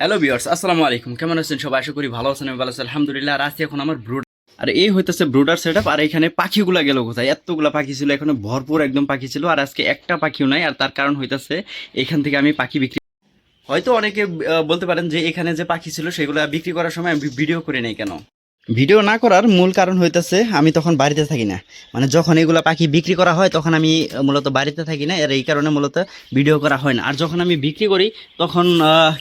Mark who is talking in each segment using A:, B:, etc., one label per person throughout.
A: Hello বিয়ার্স আসসালামু আলাইকুম। কেমন আছেন সবাই? আশা করি ভালো আছেন ভালো আছেন। আলহামদুলিল্লাহ, আর আজকে এখন আমার ব্রুড আর এই হইতেছে ব্রুডার সেট আর এখানে পাখিগুলা গেল কোথায়? এতগুলা পাখি ছিল, এখানে ভরপুর একদম পাখি ছিল, আর আজকে একটা পাখিও নাই, আর তার কারণ হইতেছে এখান থেকে আমি পাখি বিক্রি হয়তো অনেকে বলতে পারেন যে এখানে যে পাখি ছিল, সেগুলো বিক্রি করার সময় আমি ভিডিও করে নেই কেন? ভিডিও না করার মূল কারণ হইতেছে আমি তখন বাড়িতে থাকি না। মানে যখন এগুলো পাখি বিক্রি করা হয় তখন আমি মূলত বাড়িতে থাকি না। আর এই কারণে মূলত ভিডিও করা হয় না। আর যখন আমি বিক্রি করি তখন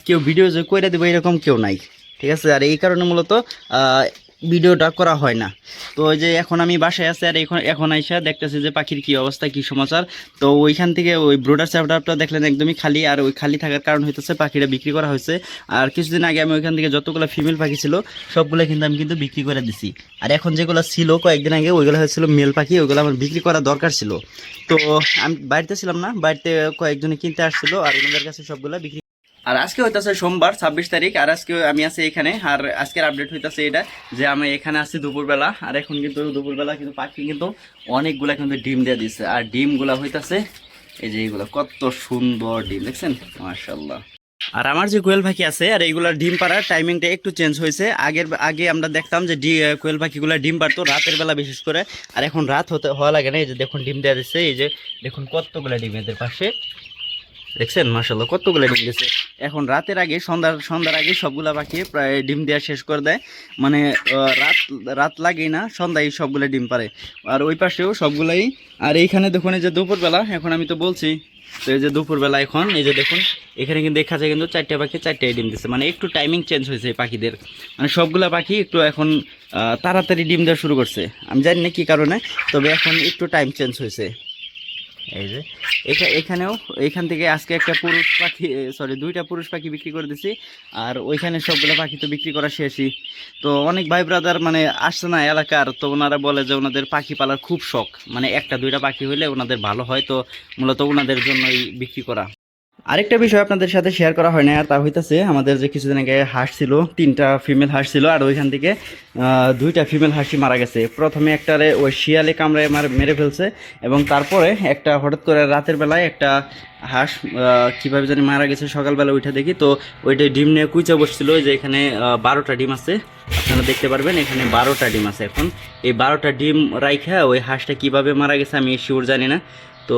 A: কেউ ভিডিও যে করে দেবো এরকম কেউ নাই। ঠিক আছে? আর এই কারণে মূলত ভিডিওটা করা হয় না। তো ওই যে এখন আমি বাসায় আছি আর এখন এখন আইসা দেখতেছি যে পাখির কি অবস্থা, কি সমাচার। তো ওইখান থেকে ওই ব্রোডার চ্যাপ্টারটা দেখলেন একদমই খালি আর ওই খালি থাকার কারণ হইতেছে পাখিটা বিক্রি করা হয়েছে। আর কিছুদিন আগে আমি ওইখান থেকে যতগুলো ফিমেল পাখি ছিল, সবগুলো কিন্তু আমি কিন্তু বিক্রি করে দিছি। আর এখন যেগুলো ছিল, কয়েকদিন আগে ওইগুলো হয়েছিল মেল পাখি, ওইগুলো আমার বিক্রি করা দরকার ছিল। তো আমি বাড়িতে ছিলাম না, বাড়িতে কয়েকজনে কিনতে আসছিল আর ওনাদের কাছে সবগুলো বিক্রি আর আজকে হইতাছে সোমবার, ছাব্বিশ তারিখ, আর আজকে আমি আছি এখানে, আর আজকের আপডেট হইতাছে এটা, যে আমি এখানে আছি দুপুরবেলা, আর এখন কিন্তু দুপুরবেলা কিন্তু পাখি কিন্তু অনেকগুলা কিন্তু ডিম দিয়ে দিচ্ছে আর ডিমগুলা হইতেছে, এই যে এইগুলো, কত সুন্দর ডিম, দেখছেন? মার্শাল্লাহ আর আমার যে কোয়েল পাখি আছে, আর এইগুলার ডিম পাড়ার টাইমিংটা একটু চেঞ্জ হয়েছে। আগের, আগে আমরা দেখতাম যে ডি কোয়েল পাখিগুলো ডিম পারতো রাতের বেলা বিশেষ করে। আর এখন রাত হতে, হওয়া লাগে না, এই যে দেখুন ডিম দেওয়া দিচ্ছে এই যে দেখুন কতগুলো ডিম এদের পাশে। দেখছেন? মার্শাল্লাহ কতগুলো ডিম দিয়েছে এখন রাতের আগে, সন্ধ্যার সন্ধ্যার আগে সবগুলা পাখি প্রায় ডিম দেওয়া শেষ করে দেয়। মানে রাত রাত লাগেই না, সন্ধ্যায় সবগুলো ডিম পারে। আর ওই পাশেও সবগুলাই, আর এইখানে দেখুন, এই যে দুপুরবেলা, এখন আমি তো বলছি, তো এই যে দুপুরবেলা এখন, এই যে দেখুন, এখানে কিন্তু দেখা যায় কিন্তু চারটে পাখি চারটে ডিম দিচ্ছে মানে একটু টাইমিং চেঞ্জ হয়েছে এই পাখিদের। মানে সবগুলা পাখি একটু এখন তাড়াতাড়ি ডিম দেওয়া শুরু করছে। আমি জানি না কী কারণে, তবে এখন একটু টাইম চেঞ্জ হয়েছে। এই যে এটা এখানেও, এখান থেকে আজকে একটা পুরুষ পাখি সরি দুইটা পুরুষ পাখি বিক্রি করে দিছি। আর ওইখানে সবগুলো পাখি তো বিক্রি করা শেষই। তো অনেক ভাই ব্রাদার মানে আসছে না এলাকার, তো ওনারা বলে যে ওনাদের পাখি পালার খুব শখ। মানে একটা, দুইটা পাখি হলে ওনাদের ভালো হয়, তো মূলত ওনাদের জন্যই বিক্রি করা। আরেকটা বিষয় আপনাদের সাথে শেয়ার করা হয় না আর তা হইতাছে, আমাদের যে কিছুদিন আগে হাঁস ছিল, তিনটা ফিমেল হাঁস ছিল, আর ওইখান থেকে দুইটা ফিমেল হাঁসি মারা গেছে। প্রথমে একটারে ওই শিয়ালে কামড়ে মার, মেরে ফেলছে, এবং তারপরে একটা হঠাৎ করে রাতের বেলায় একটা হাঁস কীভাবে জানি মারা গেছে, সকালবেলা উঠে দেখি, তো ওইটা ডিম নিয়ে কুইচা বসছিল যে এখানে বারোটা ডিম আছে। আপনারা দেখতে পারবেন, এখানে বারোটা ডিম আছে এখন। এই বারোটা ডিম রাইখা ওই হাঁসটা কীভাবে মারা গেছে আমি শিওর জানি না। তো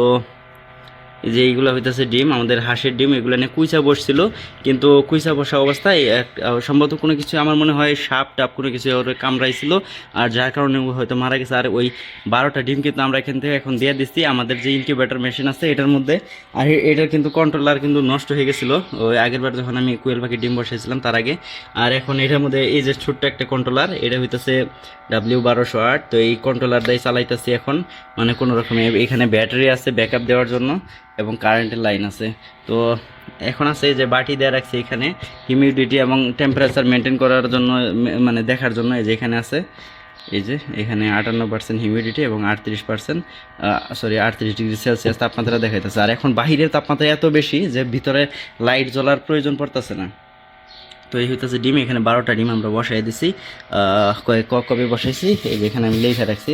A: যে এইগুলো হইতেছে ডিম, আমাদের হাঁসের ডিম, এগুলো নিয়ে কুইচা বসছিল। কিন্তু কুইচা বসা অবস্থায় সম্ভবত কোনো কিছু আমার মনে হয় সাপ টাপ কোনো কিছু ওর কামড়াইছিল। আর যার কারণে হয়তো মারা গেছে। আর ওই বারোটা ডিম কিন্তু আমরা এখান থেকে এখন দিয়ে দিচ্ছি আমাদের যে ইনকিউবেটার মেশিন আছে, এটার মধ্যে। আর এটার কিন্তু কন্ট্রোলার কিন্তু নষ্ট হয়ে গেছিল। ওই আগের বার যখন আমি কুয়েল পাখি ডিম বসাইছিলাম তার আগে। আর এখন এটার মধ্যে এই যে ছোট্ট একটা কন্ট্রোলার এটা হইতেছে ডাব্লিউ বারোশো আট। তো এই কন্ট্রোলার দিয়ে চালাইতেছি এখন। মানে কোনো রকমে এখানে ব্যাটারি আছে ব্যাকআপ দেওয়ার জন্য। এবং কারেন্টের লাইন আছে। তো এখন আছে যে বাটি দেওয়া রাখছি এখানে হিউমিডিটি এবং টেম্পারেচার মেনটেন করার জন্য মানে দেখার জন্য এই যে এখানে আছে। এই যে এখানে আটান্ন পার্সেন্ট হিউমিডিটি এবং আটত্রিশ পার্সেন্ট সরি আটত্রিশ ডিগ্রি সেলসিয়াস তাপমাত্রা দেখাইতেছে। আর এখন বাহিরের তাপমাত্রা এত বেশি যে ভিতরে লাইট জ্বলার প্রয়োজন পড়তেছে না। তো এই হইতেছে ডিম, এখানে বারোটা ডিম আমরা বসাই দিছি কবে বসাইছি, এই যে এখানে আমি লেখা রাখছি।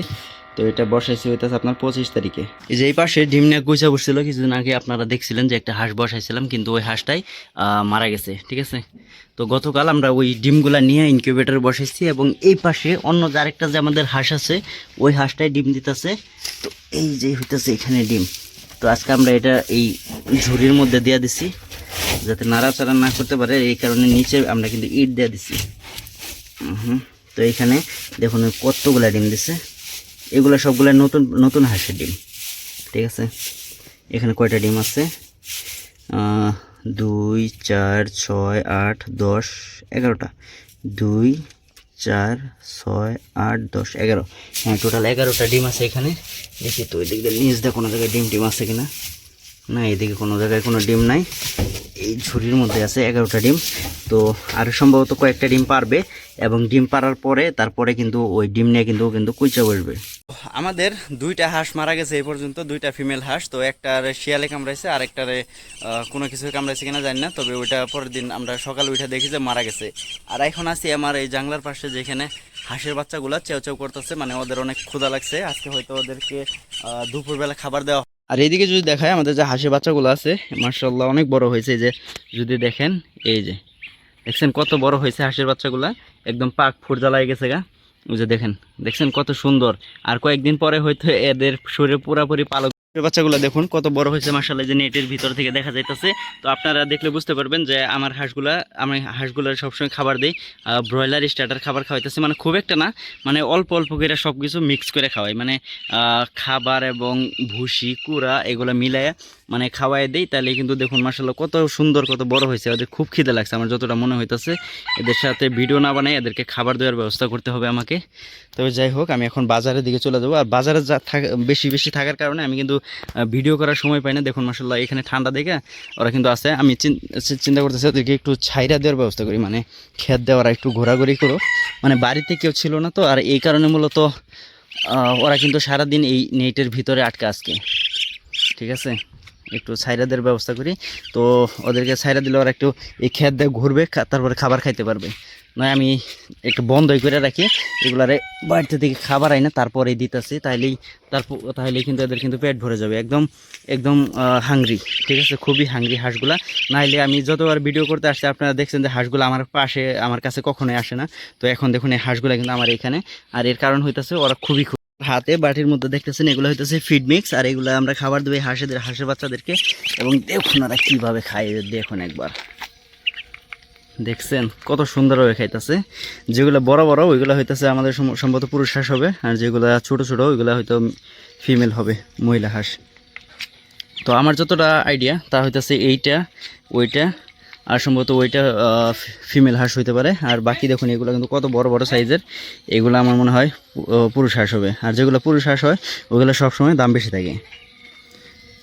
A: তো এটা বসাইছি হইতেছে আপনার পঁচিশ তারিখে। এই যে এই পাশে ডিম নিয়ে গুছা বসছিল, কিছুদিন আগে আপনারা দেখছিলেন যে একটা হাঁস বসাইছিলাম, কিন্তু ওই হাঁসটাই মারা গেছে, ঠিক আছে? তো গতকাল আমরা ওই ডিমগুলা নিয়ে ইনকিউবেটরে বসাইছি এবং এই পাশে অন্য আরেকটা যে আমাদের হাঁস আছে, ওই হাঁসটাই ডিম দিতেছে। তো এই যে হইতেছে এখানে ডিম। তো আজকে আমরা এটা এই ঝুড়ির মধ্যে দিয়ে দিছি, যাতে নাড়াচাড়া না করতে পারে, এই কারণে নিচে আমরা কিন্তু ইট দেওয়া দিছি। হুম। তো এইখানে দেখুন কতগুলা ডিম দিছে। এগুলো সবগুলো নতুন নতুন হাঁসের ডিম। ঠিক আছে? এখানে কয়টা ডিম আছে? দুই, চার, ছয়, আট, দশ, এগারোটা। দুই, চার, ছয়, আট, দশ, এগারো। হ্যাঁ টোটাল এগারোটা ডিম আছে এখানে। দেখি তো ওই দিক দিয়ে নিচ দিয়ে কোনো জায়গায় ডিম টিম আছে কিনা? না, এদিকে কোনো জায়গায় কোনো ডিম নাই। এই ঝুড়ির মধ্যে আছে এগারোটা ডিম। তো আর সম্ভবত কয়েকটা ডিম পারবে এবং ডিম পারার পরে তারপরে কিন্তু ওই ডিম নিয়ে কিন্তু কিন্তু কুইচা বসবে। আমাদের দুইটা হাঁস মারা গেছে এই পর্যন্ত, দুইটা ফিমেল হাঁস। তো একটার শিয়ালে কামড়াইছে আর একটারে কোনো কিছু কামড়াইছে কিনা জানি না। তবে ওইটা পরের দিন আমরা সকাল উঠে দেখি যে মারা গেছে। আর এখন আছি আমার এই জাংলার পাশে যেখানে হাঁসের বাচ্চাগুলো চেউ চেউ করতেছে মানে ওদের অনেক ক্ষুধা লাগছে। আজকে হয়তো ওদেরকে দুপুরবেলা খাবার দেওয়া আর এইদিকে যদি দেখায় আমাদের যে হাঁসের বাচ্চাগুলো আছে মার্শাল্লাহ অনেক বড় হয়েছে যে, যদি দেখেন, এই যে, দেখছেন কত বড় হয়েছে হাঁসের বাচ্চাগুলো? একদম পাক ফুট লাগে গেছে গা। ওই যে দেখেন, দেখছেন কত সুন্দর। আর কয়েকদিন পরে হয়তো এদের শরীরে পুরাপুরি পালক বাচ্চাগুলো দেখুন, কত বড় হয়েছে মাসাল্লাহ যে নেটের ভিতর থেকে দেখা যাইতেছে। তো আপনারা দেখলে বুঝতে পারবেন যে আমার হাঁসগুলা, আমি হাঁসগুলার সবসময় খাবার দিই। ব্রয়লার, স্টার্টার খাবার খাওয়াইতেছে মানে খুব একটা না মানে অল্প অল্প করে সব কিছু মিক্স করে খাওয়াই। মানে খাবার এবং ভুসি, কুড়া, এগুলো মিলায় মানে খাওয়াই দেই। তাহলে কিন্তু দেখুন মাসাল্লাহ কত সুন্দর, কত বড় হয়েছে। ওদের খুব খিদে লাগছে, আমার যতটা মনে হইতেছে। এদের সাথে ভিডিও না বানাই, এদেরকে খাবার দেওয়ার ব্যবস্থা করতে হবে আমাকে। তবে যাই হোক, আমি এখন বাজারের দিকে চলে যাব। আর বাজারে যা বেশি বেশি থাকার কারণে আমি কিন্তু ভিডিও করার সময় পাই না। দেখুন মাসাল্লাহ এখানে ঠান্ডা দেখে ওরা কিন্তু আছে। আমি চিন্তা করতেছি, ওদেরকে একটু ছাইরা দেওয়ার ব্যবস্থা করি। মানে খেত দেওয়ার একটু ঘোরাঘুরি করো মানে বাড়িতে কেউ ছিল না তো, আর এই কারণে মূলত ওরা কিন্তু সারাদিন এই নেটের ভিতরে আটকা আজকে। ঠিক আছে? একটু ছাইরাদের ব্যবস্থা করি। তো ওদেরকে ছাইরা দিলে ওরা একটু এই খেত দিয়ে ঘুরবে তারপরে খাবার খাইতে পারবে। নয়, আমি একটু বন্ধই করে রাখি। এগুলারে বাড়িতে থেকে খাবার আই না, তারপরেই দিতেছি। তাইলেই তারপর তাহলেই কিন্তু এদের কিন্তু পেট ভরে যাবে। একদম একদম হাংরি ঠিক আছে? খুবই হাংরি হাঁসগুলা। নাইলে আমি যতবার ভিডিও করতে আসছি, আপনারা দেখছেন যে হাঁসগুলো আমার পাশে, আমার কাছে কখনোই আসে না। তো এখন দেখুন, এই হাঁসগুলো কিন্তু আমার এখানে। আর এর কারণ হইতেছে, ওরা খুবই খুব হাতে বাটির মধ্যে দেখতেছেন, এগুলো হইতেছে ফিড মিক্স আর এগুলো আমরা খাবার দেবো হাঁসেদের, হাঁসের বাচ্চাদেরকে। এবং দেখুন ওরা কীভাবে খায়, দেখুন একবার। দেখছেন কত সুন্দরভাবে খাইতেছে। যেগুলো বড় বড়, ওইগুলো হইতেছে আমাদের সম- সম্ভবত পুরুষ হাঁস হবে, আর যেগুলো ছোট ছোট, ওইগুলো হয়তো ফিমেল হবে, মহিলা হাঁস। তো আমার যতটা আইডিয়া, তা হইতেছে এইটা, ওইটা, আর সম্ভবত ওইটা ফিমেল হাঁস হইতে পারে। আর বাকি দেখুন, এগুলো কিন্তু কত বড় বড় সাইজের, এগুলো আমার মনে হয় পুরুষ হাঁস হবে। আর যেগুলো পুরুষ হাঁস হয়, ওগুলো সবসময় দাম বেশি থাকে।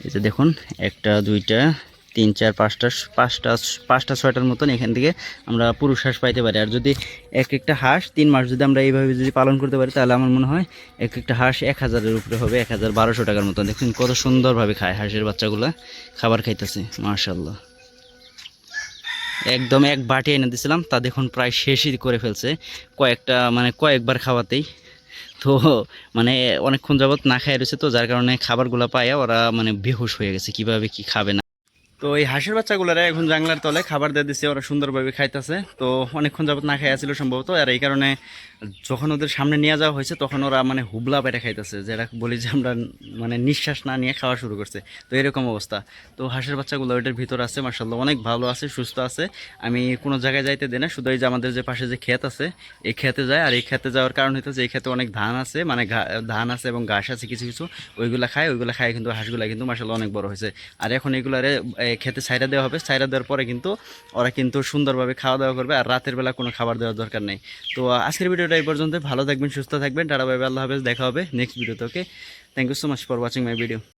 A: এই যে দেখুন, একটা, দুইটা তিন চার পাঁচটা পাঁচটা পাঁচটা, ছয়টার মতন এখান থেকে আমরা পুরুষ হাঁস পাইতে পারি। আর যদি এক একটা হাঁস তিন মাস যদি আমরা এইভাবে যদি পালন করতে পারি, তাহলে আমার মনে হয় এক একটা হাঁস এক হাজারের উপরে হবে, এক হাজার বারোশো টাকার মতন। দেখুন কত সুন্দরভাবে খায় হাঁসের বাচ্চাগুলো। খাবার খাইতেছে মার্শাল্লাহ একদম এক বাটি এনে দিয়েছিলাম তা দেখুন প্রায় শেষই করে ফেলছে। কয়েকটা মানে কয়েকবার খাওয়াতেই। তো মানে অনেকক্ষণ যাবত না খাই রয়েছে তো, যার কারণে খাবারগুলো পায় ওরা মানে বেহুশ হয়ে গেছে, কীভাবে কি খাবে না তো এই হাঁসের বাচ্চাগুলোরা এখন জাংলার তলে খাবার দিয়ে দিচ্ছে ওরা সুন্দরভাবে খাইতেছে। তো অনেকক্ষণ যাবত না খাইয়া ছিল সম্ভবত, আর এই কারণে যখন ওদের সামনে নিয়ে যাওয়া হয়েছে, তখন ওরা মানে হুবলা পেটে খাইতেছে, যেটা বলি যে আমরা মানে নিঃশ্বাস না নিয়ে খাওয়া শুরু করছে। তো এরকম অবস্থা। তো হাঁসের বাচ্চাগুলো ওইটার ভিতর আছে মার্শাল্লাহ অনেক ভালো আছে, সুস্থ আছে। আমি কোনো জায়গায় যাইতে দিই না, শুধু এই যে আমাদের যে পাশে যে ক্ষেত আছে, এই ক্ষেতে যায়। আর এই ক্ষেতে যাওয়ার কারণ হইতেছে, এই ক্ষেতে অনেক ধান আছে মানে ধান আছে এবং ঘাস আছে কিছু কিছু। ওইগুলা খায় ওইগুলা খায় কিন্তু হাঁসগুলা কিন্তু মার্শাল্লাহ অনেক বড় হয়েছে। আর এখন এগুলারে খেতে সাইরা দেওয়া হবে। সাইরা দেওয়ার পরে কিন্তু ওরা কিন্তু সুন্দরভাবে খাওয়া দাওয়া করবে আর রাতের বেলা কোনো খাবার দেওয়ার দরকার নেই। তো আজকের ভিডিওটা এই পর্যন্ত। ভালো থাকবেন সুস্থ থাকবেন। টাটা বাই, আল্লাহ হাফেজ। দেখা হবে নেক্সট ভিডিওতে okay thank you so much for watching my video